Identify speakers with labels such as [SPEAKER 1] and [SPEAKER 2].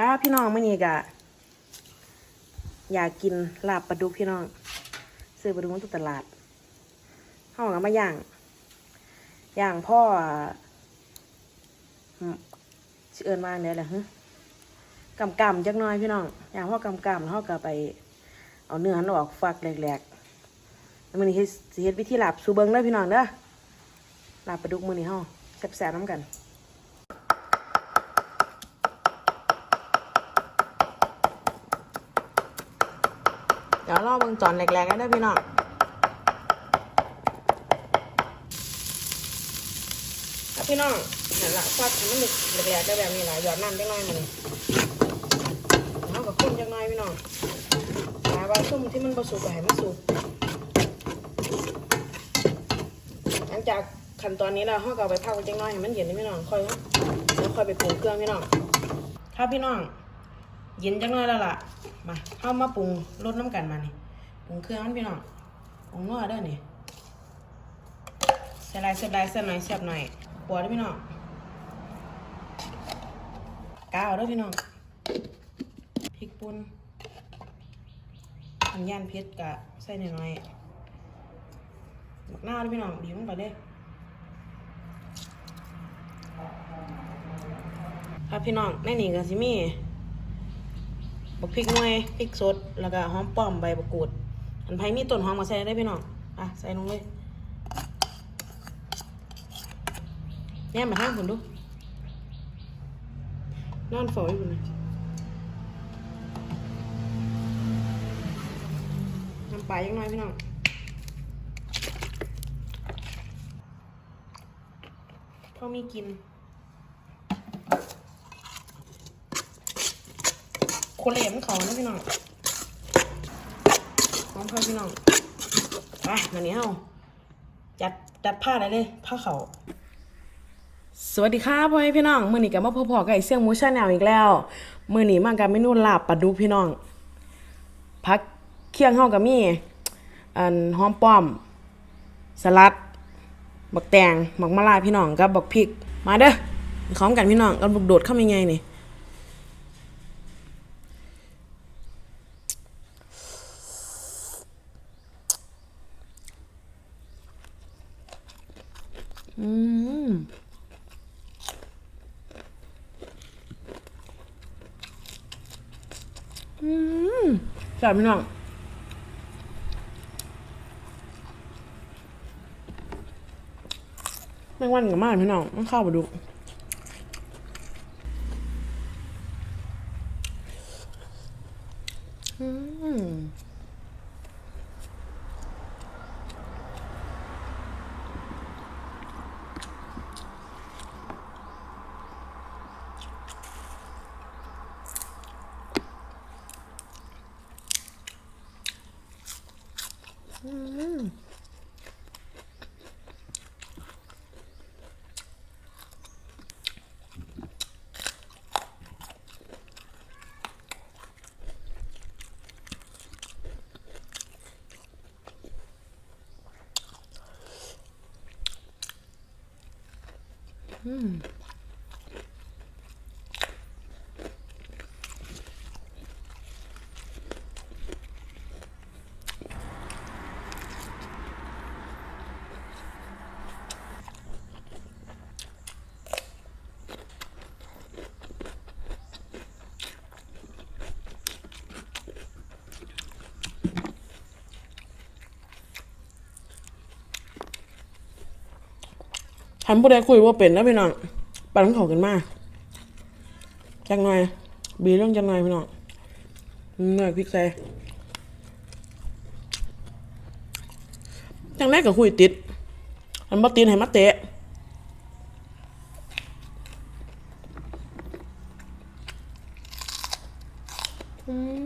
[SPEAKER 1] ครับพี่น้องมื่อนี้กะอยากกินลาบปลาดุกพี่น้อง ซื้อปลาดุกมาจากตลาดห้องเอามาย่างย่างพ่อชื่อเอินมาเนี่ยแหละฮึกำกำจักน้อยพี่น้องย่างพ่อกำกำแล้วเขาก็ไป เอาเนื้อหันออกฝักแหลกๆแล้วมื่อนี้เฮ็ดเฮ็ดวิธีลาบสูเบิงเด้อพี่น้องเด้อลาบปลาดุกมือนี้เฮาแซ่บๆน้ำกัน เดี๋ยวรอเบิ่งจอนแรกๆกันเด้อพี่น้องพี่น้องนั่นละทอดให้มันแหลกๆได้แบบนี้ละหยอดน้ำจังหน่อยมันเอากับข้นจังหน่อยพี่น้องปลาบาซุ่มที่มันผสุกก็ให้มันสุกหลังจากขั้นตอนนี้เราเราก็เอาไปพักไว้จังน่อยให้มันเย็นนะพี่น้องค่อยแล้วค่อยไปปรุงเครื่องพี่น้องครับพี่น้องเย็นจังเลยแล้วล่ะ มาเข้ามาปรุงรสน้ำกันมานี่ปรุงเครื่องมันพี่น้องปรุงนัวเด้อนี่ใส่ลายเสียบลายเสียบหน่อยเสียบหน่อยปวเด้อพี่น้องกาวด้อพี่น้องพริกปุ่นอันย่านเพชรกะใส่หน่อยๆบักหน้าด้อพี่น้องบีบลงไปเด้ครับพี่น้องในนี่ก็สิมี บักพริกหน่วยพริกสด แล้วก็หอมป้อมใบบักกูดอันไผมีต้นหอมก็ใส่ได้พี่น้องอะใส่ลงเลยเนี่ยมาทางคุณดูนอนฝอยอยู่นะน้ำปลายังน้อยพี่น้องพอมีกิน คนเหลมเขานะพี่น้องน้องพ่อพี่น้องไปมาเนี้ยเฮาจัดจัดผ้าได้เลยผ้าเขาวสวัสดีค่ะพ่อแม่พี่น้องมื้อนี้ก็มาพบๆกับไอเสี่ยงมูชาแนลอีกแล้วมื้อนี้มากับเมนูลาบปลาดุกพี่น้องพักเคียงเฮาก็มีอันหอมป้อม สลัดบักแตงบักมะลาพี่น้องกับบักพริก มาเด้อพร้อมกันพี่น้องกันบุกโดดเข้ามายังไงนี่ อืมอืมแซ่บพี่น้องแมงวันกับมากพี่น้องมันเข้ามาดูอืม 嗯。Mm. ทำผู้ใดคุยว่าเป็นแล้วพี่น้องปันของเขากันมากจักหน่อย บีเรื่องจักหน่อยพี่น้องหน่อยพริกใส่จังแรกก็คุยติด อันบ่ติดให้มาเตะอืม